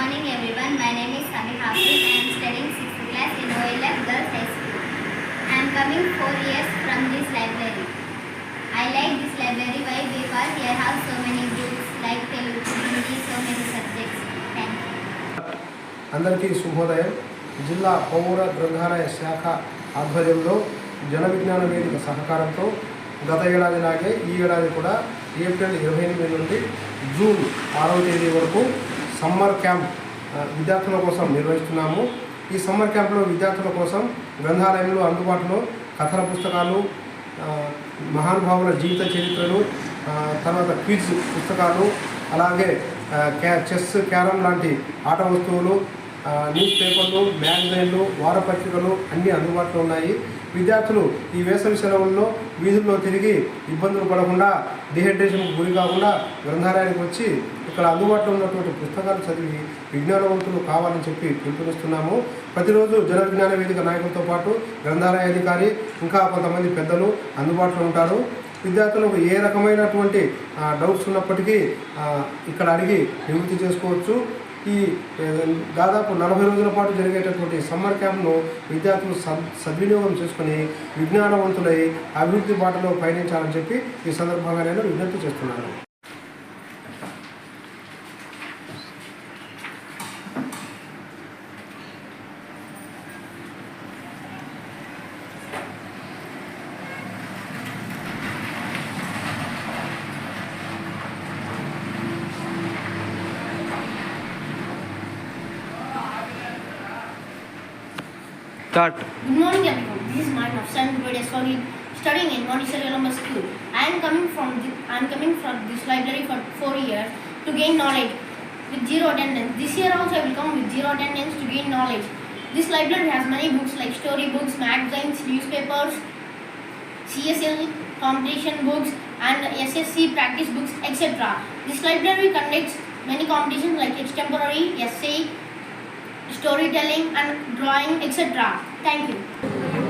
morning everyone. My name is Sami Hafiz. I am studying 6th class in OLF Girls High School. I am coming 4 years from this library. I like this library why because here have so many books like Telugu, Hindi, so many subjects. Thank you. అందరికీ శుభోదయం జిల్లా పౌర గ్రంథాలయ శాఖ ఆధ్వర్యంలో జన విజ్ఞాన వేదిక సహకారంతో గత ఏడాదిలాగే ఈ ఏడాది కూడా ఏప్రిల్ ఇరవై ఎనిమిది నుండి జూన్ ఆరవ తేదీ వరకు సమ్మర్ క్యాంప్ విద్యార్థుల కోసం నిర్వహిస్తున్నాము. ఈ సమ్మర్ క్యాంప్లో విద్యార్థుల కోసం గ్రంథాలయంలో అందుబాటులో కథల పుస్తకాలు మహానుభావుల జీవిత చరిత్రలు తర్వాత క్విజ్ పుస్తకాలు అలాగే క్యా చెస్ క్యారమ్ లాంటి ఆట వస్తువులు న్యూస్ పేపర్లు మ్యాగజైన్లు వారపత్రికలు అన్నీ అందుబాటులో ఉన్నాయి. విద్యార్థులు ఈ వేసవి సెలవుల్లో వీధుల్లో తిరిగి ఇబ్బందులు పడకుండా డిహైడ్రేషన్కు గురి కాకుండా గ్రంథాలయానికి వచ్చి ఇక్కడ అందుబాటులో ఉన్నటువంటి పుస్తకాలు చదివి విజ్ఞానవంతులు కావాలని చెప్పి పిలుపునిస్తున్నాము. ప్రతిరోజు జన విజ్ఞాన వేదిక నాయకులతో పాటు గ్రంథాలయ అధికారి ఇంకా కొంతమంది పెద్దలు అందుబాటులో ఉంటారు. విద్యార్థులకు ఏ రకమైనటువంటి డౌట్స్ ఉన్నప్పటికీ ఇక్కడ అడిగి నివృత్తి చేసుకోవచ్చు. ఈ దాదాపు నలభై రోజుల పాటు జరిగేటటువంటి సమ్మర్ క్యాంప్ను విద్యార్థులు సద్వినియోగం చేసుకుని విజ్ఞానవంతులై అభివృద్ధి బాటలో పయనించాలని చెప్పి ఈ సందర్భంగా నేను విజ్ఞప్తి చేస్తున్నాను. Start. Good morning everyone. This is Martin of 7th grade studying in Montessori Columbus School. I am coming from the, I am coming from this library for four years to gain knowledge with zero attendance. This year also I will come with zero attendance to gain knowledge. This library has many books like story books, magazines, newspapers, CSL competition books and SSC practice books etc. This library conducts many competitions like extemporary, essay, storytelling and drawing etc. Thank you.